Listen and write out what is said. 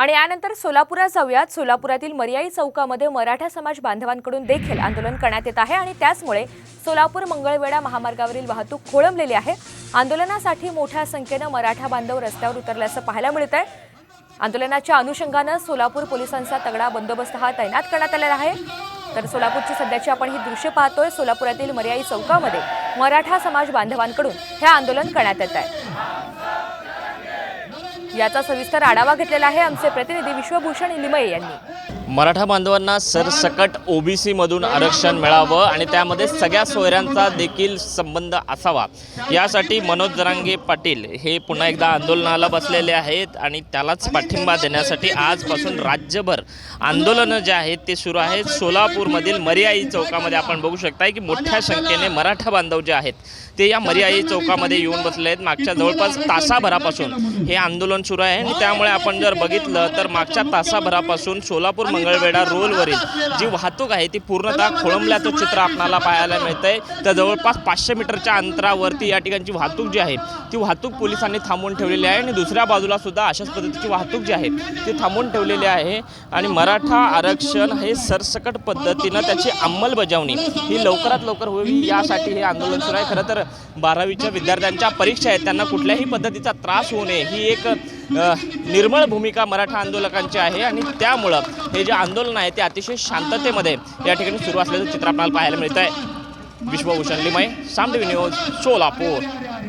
आणि यानंतर सोलापुरात जाऊयात. सोलापुरातील मर्याई चौकामध्ये मराठा समाज बांधवांकडून देखील आंदोलन करण्यात येत आहे आणि त्याचमुळे सोलापूर मंगळवेढा महामार्गावरील वाहतूक खोळंबलेली आहे. आंदोलनासाठी मोठ्या संख्येनं मराठा बांधव रस्त्यावर उतरल्याचं पाहायला मिळत आहे. आंदोलनाच्या अनुषंगानं सोलापूर पोलिसांचा तगडा बंदोबस्त हा तैनात करण्यात आलेला आहे. तर सोलापूरची सध्याची आपण ही दृश्य पाहतोय. सोलापुरातील मर्याई चौकामध्ये मराठा समाज बांधवांकडून हे आंदोलन करण्यात येत आहे. याचा सविस्तर आढावा घेतलेला आहे आमचे प्रतिनिधी विश्वभूषण लिमये यांनी. मराठा बांधवांना सरसकट ओबीसी मधून आरक्षण मिळावं आणि त्यामध्ये सगळ्या सोयऱ्यांचा देखील संबंध असावा. यासाठी मनोज जरांगे पाटील हे पुन्हा एकदा आंदोलनाला बसलेले आहेत आणि त्यालाच पाठिंबा देण्यासाठी आजपासून राज्यभर आंदोलनं जे आहेत ते सुरू आहेत. सोलापूरमधील मर्याई चौकामध्ये आपण बघू शकताय की मोठ्या संख्येने मराठा बांधव जे आहेत ते या मर्याई चौकामध्ये येऊन बसले आहेत मागच्या जवळपास तासाभरापासून हे आंदोलन सुरू आहे. आणि त्यामुळे आपण जर बघितलं तर मागच्या तासाभरापासून सोलापूर मंगळवेढा रोलवरील जी वाहतूक आहे ती पूर्णतः खोळंबल्याचं चित्र आपल्याला पाहायला मिळतंय. तर जवळपास पाचशे मीटरच्या अंतरावरती या ठिकाणची वाहतूक जी आहे ती वाहतूक पोलिसांनी थांबवून ठेवलेली आहे आणि दुसऱ्या बाजूला सुद्धा अशाच पद्धतीची वाहतूक जी आहे ती थांबवून ठेवलेली आहे. आणि मराठा आरक्षण हे सरसकट पद्धतीनं त्याची अंमलबजावणी ही लवकरात लवकर होईल यासाठी हे आंदोलन सुरू आहे. खरं तर बारावीच्या विद्यार्थ्यांच्या परीक्षा आहेत. त्यांना कुठल्याही पद्धतीचा त्रास होऊ नये. ही एक निर्मळ भूमिका मराठा आंदोलकांची आहे आणि त्यामुळं हे जे आंदोलन आहे ते अतिशय शांततेमध्ये या ठिकाणी सुरू असल्याचं चित्र आपल्याला पाहायला मिळतं आहे विश्वभूषण लिमय सामदेवी न्यूज सोलापूर.